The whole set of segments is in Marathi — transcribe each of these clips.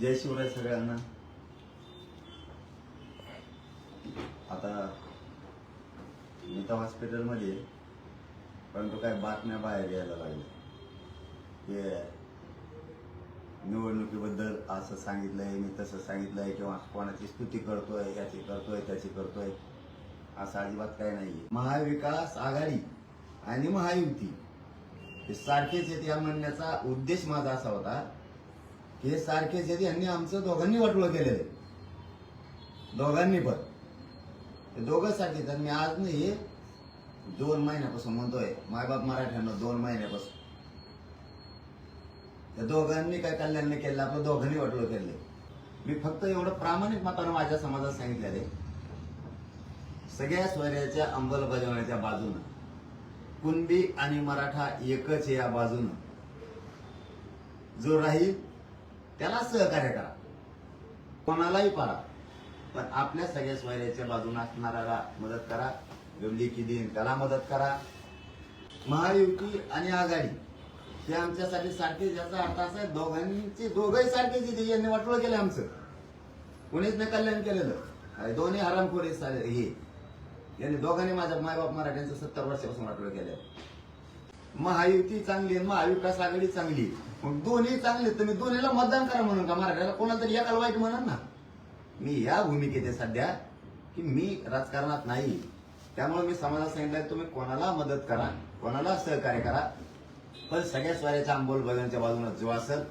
जय शिवराय सगळ्यांना. आता नेता हॉस्पिटलमध्ये परंतु काय बातम्या बाहेर यायला लागल्या. हे निवडणुकीबद्दल असं सांगितलंय मी तसं सांगितलंय किंवा कोणाची स्तुती करतोय याची करतोय त्याची करतोय असं अजिबात काही नाहीये. महाविकास आघाडी आणि महायुती हे सारखेच आहेत या म्हणण्याचा उद्देश माझा असा होता. हे सारखेच आहेत यांनी आमचं दोघांनी वाटोळं केलेलं आहे. दोघांनी पण. ते दोघं सारखे तर मी आज नाही दोन महिन्यापासून म्हणतोय मायबाप मराठ्यांना दोन महिन्यापासून. त्या दोघांनी काय कल्याण नाही केलं आपलं दोघांनी वाटोळं केलं मी फक्त एवढं प्रामाणिक मतानं माझ्या समाजात सांगितलेलं आहे. सगळ्या स्वराज्याच्या अंमलबजावण्याच्या बाजूनं. कुणबी आणि मराठा एकच या बाजूनं. जो राहील त्याला सहकार्य करा. कोणालाही पारा पण आपल्या सगळ्या स्वराज्याच्या बाजूने असणाऱ्याला मदत करा. गमलिकी दिन त्याला मदत करा. महायुती आणि आघाडी हे आमच्यासाठी सारखेच ज्याचा अर्थ असा आहे दोघांची दोघंही सारखेच इथे यांनी वाटोळं केलं आमचं. कोणीच नाही कल्याण केलेलं. दोन्ही हरामखोरी हे यांनी दोघांनी माझ्या मायबाप मराठ्यांचं सत्तर वर्षापासून वाटोळं केलं महायुती चांगली आहे महाविकास आघाडी चांगली. मग दोन्ही चांगले तर मी दोन्हीला मतदान करा म्हणून का? मराठ्याला कोणाला तरी एकाला वाईट म्हणा ना? मी या भूमिकेत आहे सध्या की मी राजकारणात नाही. त्यामुळे मी समाजाला सांगितलं तुम्ही कोणाला मदत करा कोणाला सहकार्य करा. पण सगळ्या स्वराच्या अंमलबजावणीच्या बाजूने जो असेल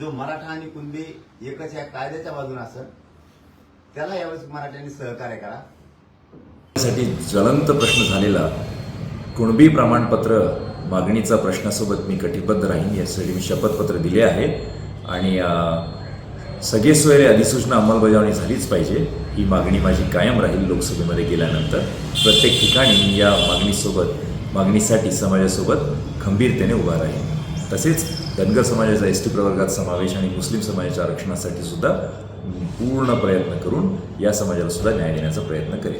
जो मराठा आणि कुणबी एकच या कायद्याच्या बाजूने असेल त्याला यावेळेस मराठ्यांनी सहकार्य करा. साठी ज्वलंत प्रश्न झालेला कुणबी प्रमाणपत्र मागणीचा प्रश्नासोबत मी कटिबद्ध राहीन यासाठी मी शपथपत्र दिले आहे. आणि सगळे सोयरे अधिसूचना अंमलबजावणी झालीच पाहिजे. ही मागणी माझी कायम राहील लोकसभेमध्ये गेल्यानंतर. प्रत्येक ठिकाणी मी या मागणीसोबत मागणीसाठी समाजासोबत खंबीरतेने उभा राहील तसेच धनगर समाजाचा एस टी प्रवर्गात समावेश आणि मुस्लिम समाजाच्या आरक्षणासाठी सुद्धा पूर्ण प्रयत्न करून या समाजाला सुद्धा न्याय देण्याचा प्रयत्न करेल